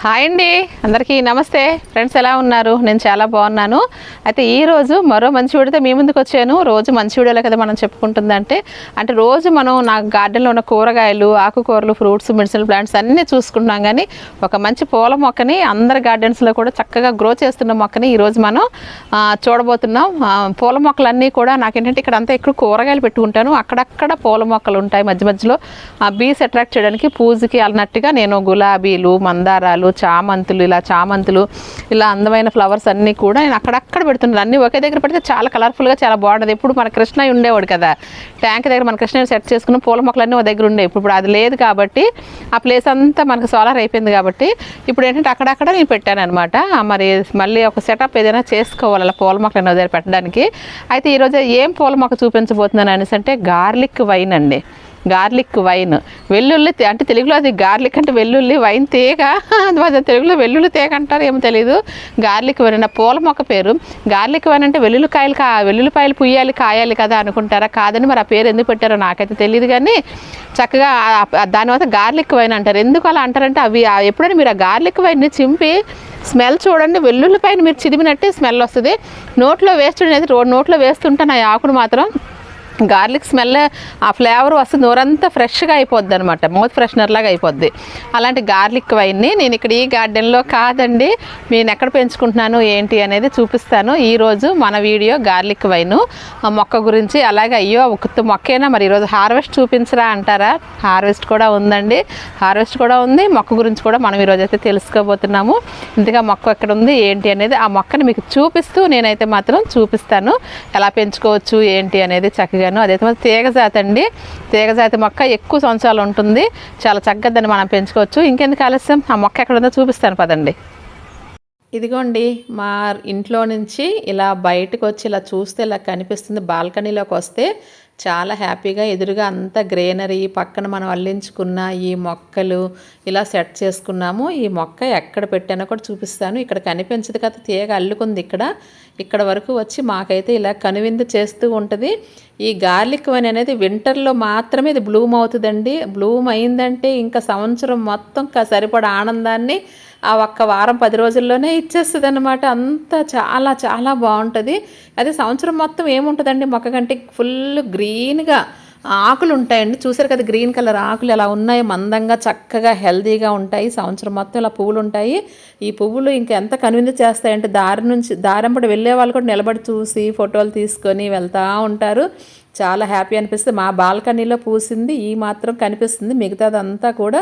Hi అండి. అందరికీ నమస్తే. ఫ్రెండ్స్ ఎలా ఉన్నారు? నేను చాలా బాగున్నాను. అయితే ఈరోజు మరో మంచి వీడియోతో మీ ముందుకు వచ్చాను. రోజు మంచి వీడియోలే కదా మనం చెప్పుకుంటుందంటే అంటే రోజు మనం నా గార్డెన్లో ఉన్న కూరగాయలు ఆకుకూరలు ఫ్రూట్స్ మెడిసిన్ ప్లాంట్స్ అన్నీ చూసుకుంటున్నాం కానీ ఒక మంచి పూల మొక్కని అందరి గార్డెన్స్లో కూడా చక్కగా గ్రో చేస్తున్న మొక్కని ఈరోజు మనం చూడబోతున్నాం. పూల మొక్కలన్నీ కూడా నాకేంటంటే ఇక్కడ అంతా ఎక్కువ కూరగాయలు పెట్టుకుంటాను. అక్కడక్కడ పూల మొక్కలు ఉంటాయి మధ్య మధ్యలో. బీస్ అట్రాక్ట్ చేయడానికి పూజకి అన్నట్టుగా నేను గులాబీలు మందారాలు చామంతులు ఇలా చామంతులు ఇలా అందమైన ఫ్లవర్స్ అన్నీ కూడా నేను అక్కడక్కడ పెడుతున్నాను అన్నీ ఒకే దగ్గర పెడితే చాలా కలర్ఫుల్గా చాలా బాగుంటుంది ఎప్పుడు మన కృష్ణ ఉండేవాడు కదా. ట్యాంక్ దగ్గర మన కృష్ణ సెట్ చేసుకున్న పూల మొక్కలన్నీ ఒక దగ్గర ఉండేవి. ఇప్పుడు అది లేదు కాబట్టి ఆ ప్లేస్ అంతా మనకు సోలార్ అయిపోయింది కాబట్టి ఇప్పుడు ఏంటంటే అక్కడక్కడ నేను పెట్టాను అనమాట మరి మళ్ళీ ఒక సెటప్ ఏదైనా చేసుకోవాలి అలా పూల మొక్కలు ఎన్నో దగ్గర పెట్టడానికి. అయితే ఈరోజు ఏం పూల మొక్క చూపించబోతున్నాను అనేసి అంటే గార్లిక్ వైన్ అండి. Garlic vine. వెల్లుల్లి అంటే తెలుగులో అది గార్లిక్ అంటే వెల్లుల్లి వైన్ తీగ. అది తెలుగులో వెల్లుల్లి తీగ అంటారు ఏమో తెలియదు గార్లిక్ వైన్ నా పూల మొక్క పేరు. గార్లిక్ వైన్ అంటే వెల్లుల్లికాయలు కా వెల్లుల్లిపాయలు పుయ్యాలి కాయాలి కదా అనుకుంటారా? కాదని మరి ఆ పేరు ఎందుకు పెట్టారో నాకైతే తెలియదు కానీ చక్కగా దాని తర్వాత గార్లిక్ వైన్ అంటారు. ఎందుకు అలా అంటారంటే అవి ఎప్పుడైనా మీరు ఆ గార్లిక్ వైన్ని చింపి స్మెల్ చూడండి వెల్లుల్లి పైన మీరు చిదిమినట్టే స్మెల్ వస్తుంది. నోట్లో వేస్తుండేది నోట్లో వేస్తుంటే నా ఆకును మాత్రం. గార్లిక్ స్మెల్ ఆ ఫ్లేవర్ వస్తుంది. నోరంతా ఫ్రెష్గా అయిపోద్ది అనమాట మౌత్ ఫ్రెషనర్ లాగా అయిపోద్ది. అలాంటి గార్లిక్ వైన్ని నేను ఇక్కడ ఈ గార్డెన్లో కాదండి. నేను ఎక్కడ పెంచుకుంటున్నాను ఏంటి అనేది చూపిస్తాను. ఈరోజు మన వీడియో గార్లిక్ వైన్ ఆ మొక్క గురించి అలాగే అయ్యో ఒక మొక్కేనా? మరి ఈరోజు హార్వెస్ట్ చూపించరా అంటారా? హార్వెస్ట్ కూడా ఉందండి. హార్వెస్ట్ కూడా ఉంది. మొక్క గురించి కూడా మనం ఈరోజు అయితే తెలుసుకోబోతున్నాము. ఇంతగా మొక్క ఎక్కడ ఉంది ఏంటి అనేది ఆ మొక్కని మీకు చూపిస్తూ నేనైతే మాత్రం చూపిస్తాను. ఎలా పెంచుకోవచ్చు ఏంటి అనేది చక్కగా అడిగాను అదైతే తీగజాతి అండి. తీగజాతి మొక్క ఎక్కువ సంవత్సరాలు ఉంటుంది. చాలా చక్కగా దాన్ని మనం పెంచుకోవచ్చు. ఇంకెందుకు ఆలస్యం? ఆ మొక్క ఎక్కడ ఉందో చూపిస్తాను పదండి. ఇదిగోండి మా ఇంట్లో నుంచి ఇలా బయటకు వచ్చి ఇలా చూస్తే ఇలా కనిపిస్తుంది. బాల్కనీలోకి వస్తే చాలా హ్యాపీగా ఎదురుగా అంతా గ్రీనరీ పక్కన మనం అల్లించుకున్న ఈ మొక్కలు ఇలా సెట్ చేసుకున్నాము. ఈ మొక్క ఎక్కడ పెట్టానో కూడా చూపిస్తాను. ఇక్కడ కనిపించదు కదా తీగ అల్లుకుంది ఇక్కడ. ఇక్కడ వరకు వచ్చి మాకైతే ఇలా కనువిందు చేస్తూ ఉంటుంది. ఈ గార్లిక్ వన్ అనేది వింటర్లో మాత్రమే ఇది బ్లూమ్ అవుతుందండి. బ్లూమ్ అయిందంటే ఇంకా సంవత్సరం మొత్తం సరిపడ సరిపడా ఆనందాన్ని ఆ ఒక్క వారం పది రోజుల్లోనే ఇచ్చేస్తుంది అనమాట అంత చాలా చాలా బాగుంటుంది. అదే సంవత్సరం మొత్తం ఏముంటుందండి? మొక్క కంటే ఫుల్ గ్రీన్గా ఆకులు ఉంటాయండి. చూసారు కదా గ్రీన్ కలర్ ఆకులు ఎలా ఉన్నాయి? మందంగా చక్కగా హెల్తీగా ఉంటాయి. సంవత్సరం మొత్తం ఇలా పువ్వులు ఉంటాయి. ఈ పువ్వులు ఇంకా ఎంత కనువిందు చేస్తాయంటే దారి నుంచి దారంపడి వెళ్ళే వాళ్ళు కూడా నిలబడి చూసి ఫోటోలు తీసుకొని వెళ్తూ ఉంటారు. చాలా హ్యాపీ అనిపిస్తుంది. మా బాల్కనీలో పూసింది ఈ మాత్రం కనిపిస్తుంది. మిగతాదంతా కూడా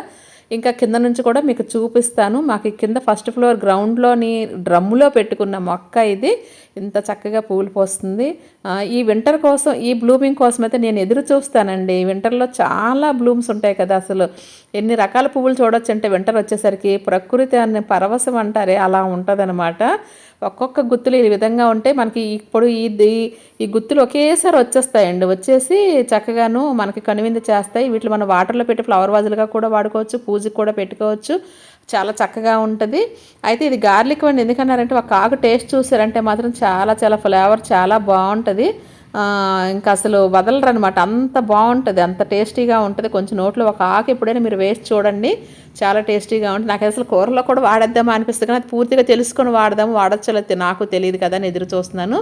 ఇంకా కింద నుంచి కూడా మీకు చూపిస్తాను. మాకు కింద ఫస్ట్ ఫ్లోర్ గ్రౌండ్లోని డ్రమ్ములో పెట్టుకున్న మొక్క ఇది. ఇంత చక్కగా పూలు పోస్తుంది. ఈ వింటర్ కోసం ఈ బ్లూమింగ్ కోసం అయితే నేను ఎదురు చూస్తానండి. వింటర్లో చాలా బ్లూమ్స్ ఉంటాయి కదా అసలు. ఎన్ని రకాల పువ్వులు చూడొచ్చు అంటే వింటర్ వచ్చేసరికి ప్రకృతి అనే పరవశం అంటారే అలా ఉంటుందన్నమాట. ఒక్కొక్క గుత్తులు ఈ విధంగా ఉంటే మనకి ఇప్పుడు ఈ ఈ గుత్తులు ఒకేసారి వచ్చేస్తాయండి. వచ్చేసి చక్కగాను మనకి కనువిందు చేస్తాయి. వీటిని మనం వాటర్లో పెట్టి ఫ్లవర్ వాజులుగా కూడా వాడుకోవచ్చు పూజకి కూడా పెట్టుకోవచ్చు. చాలా చక్కగా ఉంటుంది. అయితే ఇది గార్లిక్ వండి ఎందుకన్నారంటే ఒక ఆకు టేస్ట్ చూసారంటే మాత్రం చాలా చాలా ఫ్లేవర్ చాలా బాగుంటుంది. ఇంకా అసలు వదలరు అనమాట అంత బాగుంటుంది అంత టేస్టీగా ఉంటుంది. కొంచెం నోట్లో ఒక ఆకు ఎప్పుడైనా మీరు వేసి చూడండి. చాలా టేస్టీగా ఉంటుంది. నాకు అసలు కూరలో కూడా వాడేద్దామా అనిపిస్తుంది. కానీ అది పూర్తిగా తెలుసుకొని వాడదాము వాడచ్చో నాకు తెలియదు కదా అని ఎదురు చూస్తున్నాను.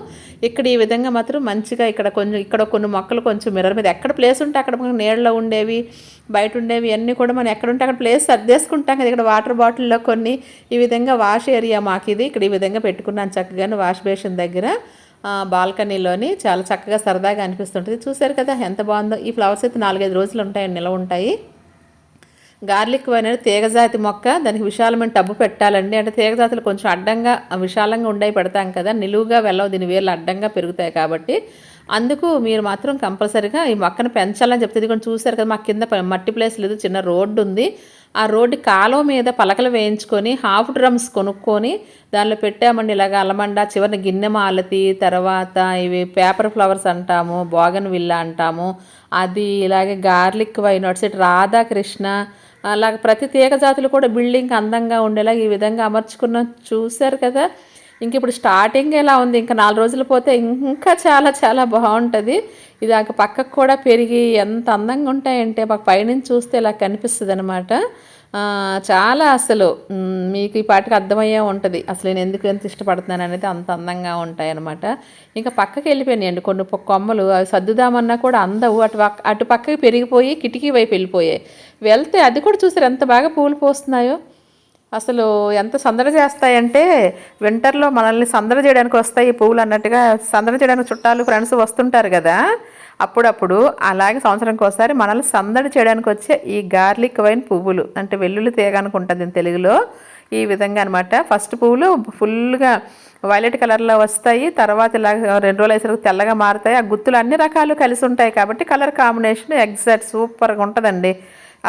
ఇక్కడ ఈ విధంగా మాత్రం మంచిగా ఇక్కడ కొంచెం ఇక్కడ కొన్ని మొక్కలు కొంచెం మిర్రర్ మీద ఎక్కడ ప్లేస్ ఉంటే అక్కడ నీళ్ళలో ఉండేవి బయట ఉండేవి అన్నీ కూడా మనం ఎక్కడుంటే అక్కడ ప్లేస్ సర్దేసుకుంటాం కదా. ఇక్కడ వాటర్ బాటిల్లో కొన్ని ఈ విధంగా వాష్ ఏరియా మాకు ఇది ఇక్కడ ఈ విధంగా పెట్టుకున్నాను చక్కగాను వాష్ బేసిన్ దగ్గర. బాల్కనీలోని చాలా చక్కగా సరదాగా అనిపిస్తుంటుంది. చూశారు కదా ఎంత బాగుందో. ఈ ఫ్లవర్స్ అయితే నాలుగైదు రోజులు ఉంటాయండి నిలవ ఉంటాయి. గార్లిక్ అనేది తీగజాతి మొక్క. దానికి విశాలమైన టబ్బు పెట్టాలండి. అంటే తీగజాతులు కొంచెం అడ్డంగా విశాలంగా ఉండేవి పెడతాం కదా. నిలువుగా వెళ్ళవు దీని వేర్లు అడ్డంగా పెరుగుతాయి కాబట్టి. అందుకు మీరు మాత్రం కంపల్సరీగా ఈ మొక్కను పెంచాలని చెప్తే ఇది కొంచెం చూసారు కదా మాకు కింద మట్టి ప్లేస్ లేదు చిన్న రోడ్డు ఉంది. ఆ రోడ్డు కాలువ మీద పలకలు వేయించుకొని హాఫ్ డ్రమ్స్ కొనుక్కొని దానిలో పెట్టామండి. ఇలాగ అలమండ చివరిన గిన్నె మాలతి తర్వాత ఇవి పేపర్ ఫ్లవర్స్ అంటాము బోగన్ విల్లా అంటాము. అది ఇలాగే గార్లిక్ వైనట్స్ ఇటు సైడ్ రాధాకృష్ణ అలాగ ప్రతి తీగ జాతులు కూడా బిల్డింగ్ అందంగా ఉండేలా ఈ విధంగా అమర్చుకున్న చూశారు కదా. ఇంక ఇప్పుడు స్టార్టింగ్ ఎలా ఉంది? ఇంకా నాలుగు రోజులు పోతే ఇంకా చాలా చాలా బాగుంటుంది. ఇది ఆ పక్కకు కూడా పెరిగి ఎంత అందంగా ఉంటాయంటే మాకు పైనుంచి చూస్తే ఇలా కనిపిస్తుంది అనమాట చాలా అసలు మీకు ఈ పాటికి అర్థమయ్యే ఉంటుంది. అసలు నేను ఎందుకు ఎంత ఇష్టపడుతున్నాను అనేది అంత అందంగా ఉంటాయన్నమాట. ఇంకా పక్కకి వెళ్ళిపోయినాయండి కొన్ని కొమ్మలు. అవి సర్దుదామన్నా కూడా అందవు. అటు అటు పక్కకి పెరిగిపోయి కిటికీ వైపు వెళ్ళిపోయాయి. వెళ్తే అది కూడా చూసారు? ఎంత బాగా పూలు పోస్తున్నాయో. అసలు ఎంత సందడి చేస్తాయంటే వింటర్లో మనల్ని సందడి చేయడానికి వస్తాయి ఈ పువ్వులు అన్నట్టుగా సందడి చేయడానికి చుట్టాలు ఫ్రెండ్స్ వస్తుంటారు కదా. అప్పుడప్పుడు అలాగే సంవత్సరానికి ఒకసారి మనల్ని సందడి చేయడానికి వచ్చే ఈ గార్లిక్ వైన్ పువ్వులు అంటే వెల్లుల్లి తీగ అనుకుంటుంది తెలుగులో. ఈ విధంగా అనమాట ఫస్ట్ పువ్వులు ఫుల్గా వైలెట్ కలర్లో వస్తాయి. తర్వాత ఇలా రెండు రోజులు వేసరికి తెల్లగా మారుతాయి. ఆ గుత్తులు అన్ని రకాలు కలిసి ఉంటాయి కాబట్టి కలర్ కాంబినేషన్ ఎగ్జాక్ట్ సూపర్గా ఉంటుందండి.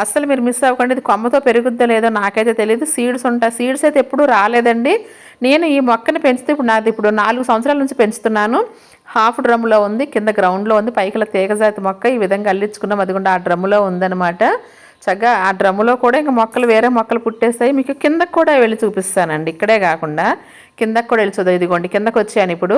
అస్సలు మీరు మిస్ అవ్వకండి. ఇది కొమ్మతో పెరుగుద్దో లేదో నాకైతే తెలియదు సీడ్స్ ఉంటాయి సీడ్స్ అయితే ఎప్పుడూ రాలేదండి. నేను ఈ మొక్కని పెంచితే ఇప్పుడు నాది ఇప్పుడు నాలుగు సంవత్సరాల నుంచి పెంచుతున్నాను. హాఫ్ డ్రమ్లో ఉంది కింద గ్రౌండ్లో ఉంది. పైకిల తీగజాతి మొక్క ఈ విధంగా అల్లించుకున్నాం. అదిగుండా ఆ డ్రమ్ములో ఉందన్నమాట. చక్కగా ఆ డ్రమ్ములో కూడా ఇంకా మొక్కలు వేరే మొక్కలు పుట్టేస్తాయి. మీకు కిందకు కూడా వెళ్ళి చూపిస్తానండి. ఇక్కడే కాకుండా కిందకు కూడా వెళ్ళి చూద్దాం. ఇదిగోండి కిందకు వచ్చాను ఇప్పుడు.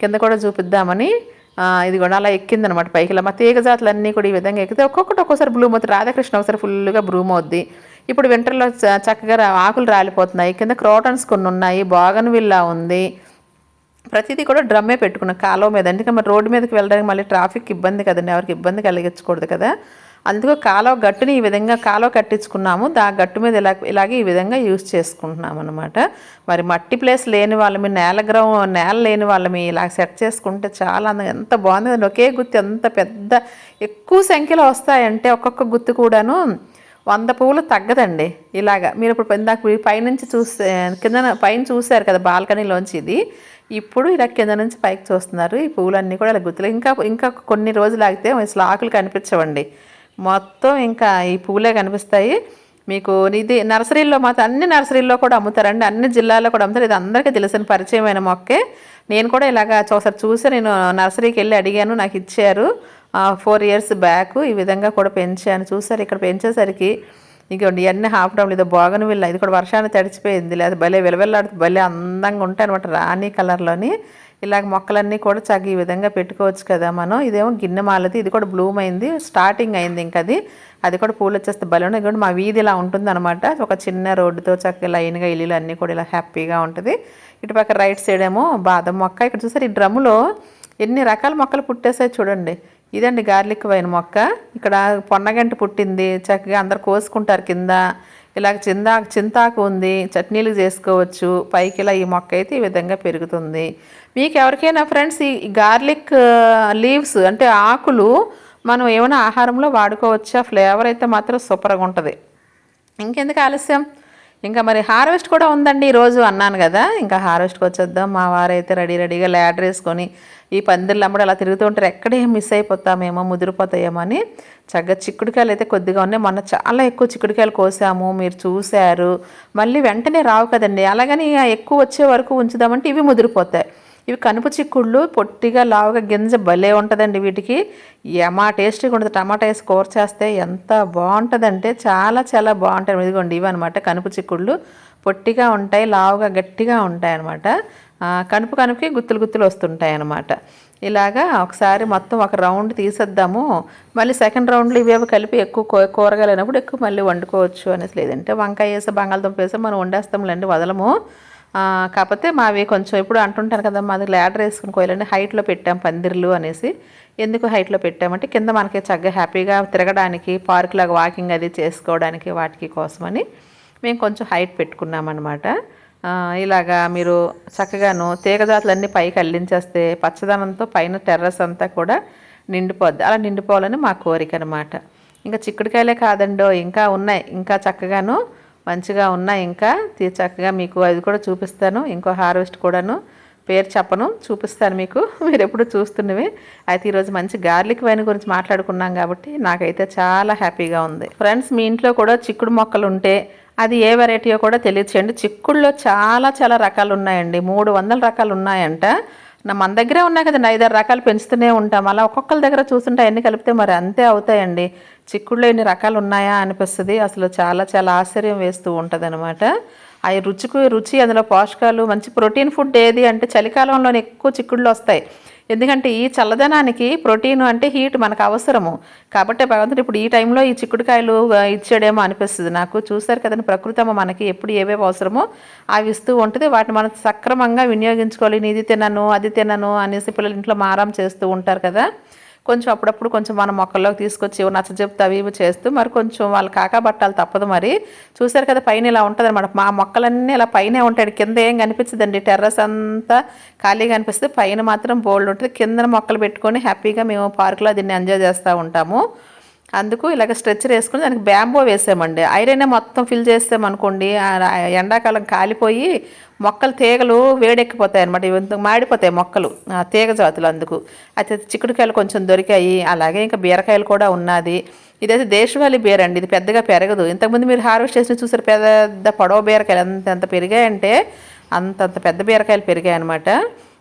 కింద కూడా చూపిద్దామని ఇది కూడా అలా ఎక్కిందనమాట పైకి. ఇలా మా తీగ జాతులన్నీ కూడా ఈ విధంగా ఎక్కితే ఒక్కొక్కటి ఒక్కోసారి బ్లూమ్ అవుతుంది. రాధాకృష్ణ ఒకసారి ఫుల్గా బ్లూమ్ అవుద్ది. ఇప్పుడు వింటర్లో చ- చక్కగా ఆకులు రాలిపోతున్నాయి. కింద క్రోటన్స్ కొన్ని ఉన్నాయి. బాగన్ విల్లా ఉంది. ప్రతిదీ కూడా డ్రమ్మే పెట్టుకున్నాం. కాలువ మీద. ఎందుకంటే మరి రోడ్డు మీదకి వెళ్ళడానికి మళ్ళీ ట్రాఫిక్ ఇబ్బంది కదండి. ఎవరికి ఇబ్బంది కలిగించకూడదు కదా. అందుకు కాలువ గట్టుని ఈ విధంగా కాలువ కట్టించుకున్నాము. దా గట్టు మీద ఇలా ఇలాగే ఈ విధంగా యూజ్ చేసుకుంటున్నాం అనమాట మరి మట్టి ప్లేస్ లేని వాళ్ళమి నేల గ్రౌ నేల లేని వాళ్ళమి ఇలా సెట్ చేసుకుంటే చాలా అందంగా ఎంత బాగుంది. ఒకే గుత్తి ఎంత పెద్ద ఎక్కువ సంఖ్యలో వస్తాయంటే ఒక్కొక్క గుత్తి కూడాను వంద పువ్వులు తగ్గదండి. ఇలాగా మీరు ఇప్పుడు ఇందాక పైనుంచి చూస్తే కింద పైన చూశారు కదా బాల్కనీలోంచి ఇది. ఇప్పుడు ఇలా కింద నుంచి పైకి చూస్తున్నారు. ఈ పువ్వులన్నీ కూడా ఇలా గుర్తులు ఇంకా ఇంకా కొన్ని రోజులు ఆగితే అసలు ఆకులు కనిపించవండి. మొత్తం ఇంకా ఈ పువ్వులే కనిపిస్తాయి. మీకు ఇది నర్సరీల్లో మాత్రం అన్ని నర్సరీల్లో కూడా అమ్ముతారండి. అన్ని జిల్లాల్లో కూడా అమ్ముతారు. ఇది అందరికీ తెలిసిన పరిచయమైన మొక్కే. నేను కూడా ఇలాగా ఒకసారి చూసి నేను నర్సరీకి వెళ్ళి అడిగాను. నాకు ఇచ్చారు. ఫోర్ ఇయర్స్ బ్యాక్ ఈ విధంగా కూడా పెంచాను. చూసారు ఇక్కడ పెంచేసరికి ఇంకోండి ఇవన్నీ హాఫ్ డౌన్ ఇది బాగను వీళ్ళ ఇది కూడా వర్షాన్ని తడిచిపోయింది. లేదా భలే విలవెల్లాడుతూ భలే అందంగా ఉంటాయి అనమాట రాణి కలర్లోని. ఇలాగ మొక్కలన్నీ కూడా చక్కగా ఈ విధంగా పెట్టుకోవచ్చు కదా మనం. ఇదేమో గిన్నె మాలది ఇది కూడా బ్లూమ్ అయింది స్టార్టింగ్ అయింది ఇంకా అది. అది కూడా పూలు వచ్చేస్తే భలే ఉన్నాయి మా వీధి ఇలా ఉంటుంది అనమాట ఒక చిన్న రోడ్డుతో చక్కగా లైన్గా ఇల్లులు అన్నీ కూడా ఇలా హ్యాపీగా ఉంటుంది. ఇటుపక్క రైట్ సైడ్ ఏమో బాదం మొక్క. ఇక్కడ చూసారు ఈ డ్రమ్ములో ఎన్ని రకాల మొక్కలు పుట్టేసాయి చూడండి. ఇదండి గార్లిక్ వైన్ మొక్క. ఇక్కడ పొన్నగంట పుట్టింది చక్కగా అందరు కోసుకుంటారు కింద. ఇలాగ చిందా చింతాకు ఉంది చట్నీలు చేసుకోవచ్చు పైకి ఇలా ఈ మొక్క అయితే ఈ విధంగా పెరుగుతుంది. మీకు ఎవరికైనా ఫ్రెండ్స్ ఈ గార్లిక్ లీవ్స్ అంటే ఆకులు మనం ఏమైనా ఆహారంలో వాడుకోవచ్చా? ఫ్లేవర్ అయితే మాత్రం సూపర్గా ఉంటుంది. ఇంకెందుకు ఆలస్యం? ఇంకా మరి హార్వెస్ట్ కూడా ఉందండి ఈరోజు అన్నాను కదా. ఇంకా హార్వెస్ట్కి వచ్చేద్దాం. మా వారైతే రెడీ రెడీగా ల్యాడర్ వేసుకొని ఈ పందిళ్ళు అమ్మడు అలా తిరుగుతూ ఉంటారు. ఎక్కడే మిస్ అయిపోతామేమో ముదిరిపోతాయేమో అని చక్కగా చిక్కుడుకాయలు అయితే కొద్దిగా ఉన్నాయి. మొన్న చాలా ఎక్కువ చిక్కుడుకాయలు కోసాము. మీరు చూశారు. మళ్ళీ వెంటనే రావు కదండి. అలాగని ఎక్కువ వచ్చే వరకు ఉంచుదామంటే ఇవి ముదిరిపోతాయి. ఇవి కనుపు చిక్కుళ్ళు పొట్టిగా లావుగా గింజ భలే ఉంటుందండి వీటికి. ఏమా టేస్టీగా ఉంటుంది టమాటా వేసి కూర చేస్తే ఎంత బాగుంటుందంటే చాలా చాలా బాగుంటాయి. ఇదిగోండి ఇవి అనమాట కనుపు చిక్కుళ్ళు. పొట్టిగా ఉంటాయి లావుగా గట్టిగా ఉంటాయి అనమాట కనుపు కనుపుకి గుత్తులు గుత్తులు వస్తుంటాయి అనమాట ఇలాగా ఒకసారి మొత్తం ఒక రౌండ్ తీసేద్దాము. మళ్ళీ సెకండ్ రౌండ్లో ఇవేవి కలిపి ఎక్కువ కూరగాయలు అయినప్పుడు ఎక్కువ మళ్ళీ వండుకోవచ్చు అనేసి లేదంటే వంకాయ వేసి బంగాళదుంప వేసి మనం వండేస్తాంలేండి వదలము. కాకపోతే మావి కొంచెం ఇప్పుడు అంటుంటారు కదా మాది ల్యాడర్ వేసుకుని కోయాలని హైట్లో పెట్టాం పందిర్లు అనేసి. ఎందుకు హైట్లో పెట్టామంటే కింద మనకి చక్కగా హ్యాపీగా తిరగడానికి పార్క్ లాగా వాకింగ్ అది చేసుకోవడానికి వాటికి కోసమని మేము కొంచెం హైట్ పెట్టుకున్నామన్నమాట. ఇలాగా మీరు చక్కగాను తీగజాతులన్నీ పైకి అల్లించేస్తే పచ్చదనంతో పైన టెర్రస్ అంతా కూడా నిండిపోద్ది. అలా నిండిపోవాలని మా కోరిక అనమాట ఇంకా చిక్కుడుకాయలే కాదండో ఇంకా ఉన్నాయి. ఇంకా చక్కగాను మంచిగా ఉన్నాయి ఇంకా చక్కగా మీకు అది కూడా చూపిస్తాను. ఇంకో హార్వెస్ట్ కూడాను పేరు చెప్పను చూపిస్తాను మీకు. మీరు ఎప్పుడు చూస్తున్నవి. అయితే ఈరోజు మంచి గార్లిక్ వైన్ గురించి మాట్లాడుకున్నాం కాబట్టి నాకైతే చాలా హ్యాపీగా ఉంది. ఫ్రెండ్స్ మీ ఇంట్లో కూడా చిక్కుడు మొక్కలు ఉంటే అది ఏ వెరైటీయో కూడా తెలియచేయండి. చిక్కుడులో చాలా చాలా రకాలు ఉన్నాయండి. మూడు వందల రకాలు ఉన్నాయంట. నా మన దగ్గరే ఉన్నాయి కదండి ఐదారు రకాలు పెంచుతూనే ఉంటాం. అలా ఒక్కొక్కరి దగ్గర చూస్తుంటే అన్ని కలిపితే మరి అంతే అవుతాయండి. చిక్కుడులో ఎన్ని రకాలు ఉన్నాయా అనిపిస్తుంది. అసలు చాలా చాలా ఆశ్చర్యం వేస్తూ ఉంటుంది అనమాట అవి రుచికి రుచి అందులో పోషకాలు మంచి ప్రోటీన్ ఫుడ్ ఏది అంటే చలికాలంలోనే ఎక్కువ చిక్కుళ్ళు వస్తాయి. ఎందుకంటే ఈ చల్లదనానికి ప్రోటీన్ అంటే హీట్ మనకు అవసరము. కాబట్టి భగవంతుడు ఇప్పుడు ఈ టైంలో ఈ చిక్కుడుకాయలు ఇచ్చాడేమో అనిపిస్తుంది నాకు. చూశారు కదండి ప్రకృతి అమ్మ మనకి ఎప్పుడు ఏవేవి అవసరమో అవి ఇస్తూ ఉంటుంది. వాటిని మనం సక్రమంగా వినియోగించుకోవాలి. ఇది తినను అది తినను అనేసి పిల్లలు ఇంట్లో మారం చేస్తూ ఉంటారు కదా. కొంచెం అప్పుడప్పుడు కొంచెం మన మొక్కల్లోకి తీసుకొచ్చి నచ్చ చెప్తే అవి ఇవి చేస్తూ మరి కొంచెం వాళ్ళు కాకా పట్టాలి తప్పదు మరి. చూసారు కదా పైన ఇలా ఉంటుంది అనమాట మా మొక్కలన్నీ ఇలా పైనే ఉంటాయి. కింద ఏం కనిపించదండి. టెర్రస్ అంతా ఖాళీగా అనిపిస్తే పైన మాత్రం బోల్డ్ ఉంటుంది. కింద మొక్కలు పెట్టుకొని హ్యాపీగా మేము పార్కులో దీన్ని ఎంజాయ్ చేస్తూ ఉంటాము. అందుకు ఇలాగ స్ట్రెచ్చర్ వేసుకుని దానికి బ్యాంబో వేసామండి. ఐరన్ మొత్తం ఫిల్ చేసామనుకోండి ఎండాకాలం కాలిపోయి మొక్కలు తీగలు వేడెక్కిపోతాయి అనమాట ఇవి మాడిపోతాయి మొక్కలు తీగ జాతులు అందుకు. అయితే చిక్కుడుకాయలు కొంచెం దొరికాయి అలాగే ఇంకా బీరకాయలు కూడా ఉన్నది. ఇదైతే దేశవాళీ బీర అండి ఇది పెద్దగా పెరగదు. ఇంతకుముందు మీరు హార్వెస్ట్ చేసిన చూసారు పెద్ద పొడవ బీరకాయలు ఎంత ఎంత పెరిగాయంటే అంతంత పెద్ద బీరకాయలు పెరిగాయి అనమాట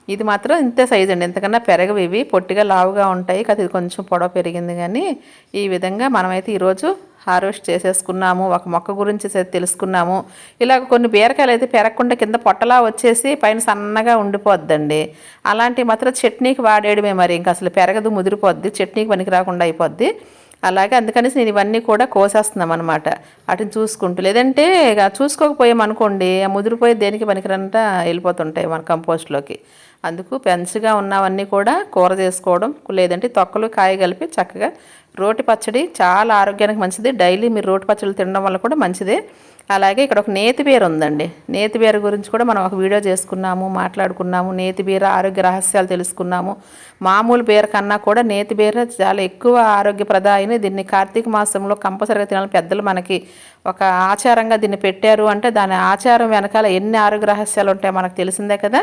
ఇది మాత్రం ఇంతే సైజ్ అండి. ఇంతకన్నా పెరగవి ఇవి. పొట్టిగా లావుగా ఉంటాయి. కాదు ఇది కొంచెం పొడవ పెరిగింది కానీ ఈ విధంగా మనమైతే ఈరోజు హార్వెస్ట్ చేసేసుకున్నాము. ఒక మొక్క గురించి తెలుసుకున్నాము. ఇలాగ కొన్ని బీరకాయలు అయితే పెరగకుండా కింద పొట్టలా వచ్చేసి పైన సన్నగా ఉండిపోద్దండి. అలాంటివి మాత్రం చట్నీకి వాడేయడమే మరి. ఇంకా అసలు పెరగదు ముదిరిపోద్ది. చట్నీకి పనికి రాకుండా అయిపోద్ది. అలాగే అందుకనేసి నేను ఇవన్నీ కూడా కోసేస్తున్నాం అనమాట వాటిని చూసుకుంటూ. లేదంటే ఇక చూసుకోకపోయామనుకోండి ఆ ముదిరిపోయి దేనికి పనికిరంట వెళ్ళిపోతుంటాయి మన కంపోస్ట్లోకి. అందుకు పెంచుగా ఉన్నవన్నీ కూడా కూర చేసుకోవడం లేదంటే తొక్కలు కాయ కలిపి చక్కగా రోటి పచ్చడి చాలా ఆరోగ్యానికి మంచిది. డైలీ మీరు రోటి పచ్చడి తినడం వల్ల కూడా మంచిదే. అలాగే ఇక్కడ ఒక నేతిబీర ఉందండి. నేతిబీర గురించి కూడా మనం ఒక వీడియో చేసుకున్నాము మాట్లాడుకున్నాము నేతిబీర ఆరోగ్య రహస్యాలు తెలుసుకున్నాము. మామూలు బీర కన్నా కూడా నేతిబీర చాలా ఎక్కువ ఆరోగ్యప్రదాయని దీన్ని కార్తీక మాసంలో కంపల్సరిగా తినాలని పెద్దలు మనకి ఒక ఆచారంగా దీన్ని పెట్టారు అంటే దాని ఆచారం వెనకాల ఎన్ని ఆరోగ్య రహస్యాలు ఉంటాయో మనకు తెలిసిందే కదా.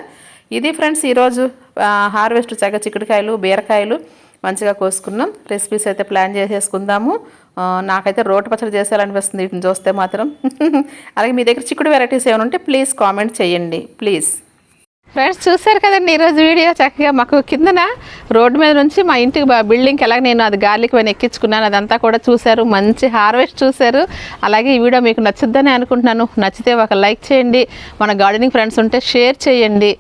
ఇది ఫ్రెండ్స్ ఈరోజు హార్వెస్ట్ చక్క చిక్కుడుకాయలు బీరకాయలు మంచిగా కోసుకున్నాం. రెసిపీస్ అయితే ప్లాన్ చేసేసుకుందాము. నాకైతే రోటి పచ్చడి చేసేయాలనిపిస్తుంది వీటిని చూస్తే మాత్రం. అలాగే మీ దగ్గర చిక్కుడు వెరైటీస్ ఏమైనా ఉంటే ప్లీజ్ కామెంట్ చేయండి ప్లీజ్. ఫ్రెండ్స్ చూశారు కదండి ఈరోజు వీడియో చక్కగా మాకు కిందన రోడ్డు మీద నుంచి మా ఇంటికి బిల్డింగ్కి ఎలాగ నేను అది గాలికి పైన ఎక్కించుకున్నాను అదంతా కూడా చూశారు మంచి హార్వెస్ట్ చూశారు. అలాగే ఈ వీడియో మీకు నచ్చుద్దని అనుకుంటున్నాను. నచ్చితే ఒక లైక్ చేయండి మన గార్డెనింగ్ ఫ్రెండ్స్ ఉంటే షేర్ చేయండి.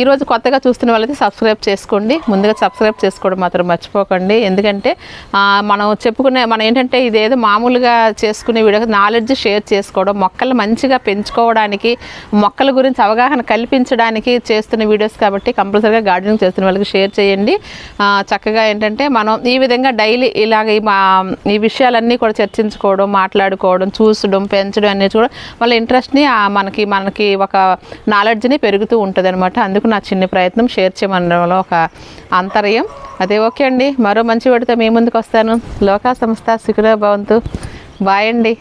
ఈరోజు కొత్తగా చూస్తున్న వాళ్ళైతే సబ్స్క్రైబ్ చేసుకోండి. ముందుగా సబ్స్క్రైబ్ చేసుకోవడం మాత్రం మర్చిపోకండి. ఎందుకంటే మనం చెప్పుకునే మనం ఏంటంటే ఇదేదో మామూలుగా చేసుకునే వీడియో నాలెడ్జ్ షేర్ చేసుకోవడం మొక్కలు మంచిగా పెంచుకోవడానికి మొక్కల గురించి అవగాహన కల్పించడానికి చేస్తున్న వీడియోస్ కాబట్టి కంపల్సరీగా గార్డెనింగ్ చేస్తున్న వాళ్ళకి షేర్ చేయండి. చక్కగా ఏంటంటే మనం ఈ విధంగా డైలీ ఇలాగ ఈ మా ఈ విషయాలన్నీ కూడా చర్చించుకోవడం మాట్లాడుకోవడం చూసడం పెంచడం అనేది కూడా వాళ్ళ ఇంట్రెస్ట్ని మనకి మనకి ఒక నాలెడ్జ్ని పెరుగుతూ ఉంటుంది అనమాట అందుకు నా చిన్న ప్రయత్నం షేర్ చేయమనడంలో ఒక అంతర్యం. అదే ఓకే అండి. మరో మంచి వాడితో మీ ముందుకు వస్తాను. లోకా సంస్థ శిఖర భవంతు. బాయ్ అండి.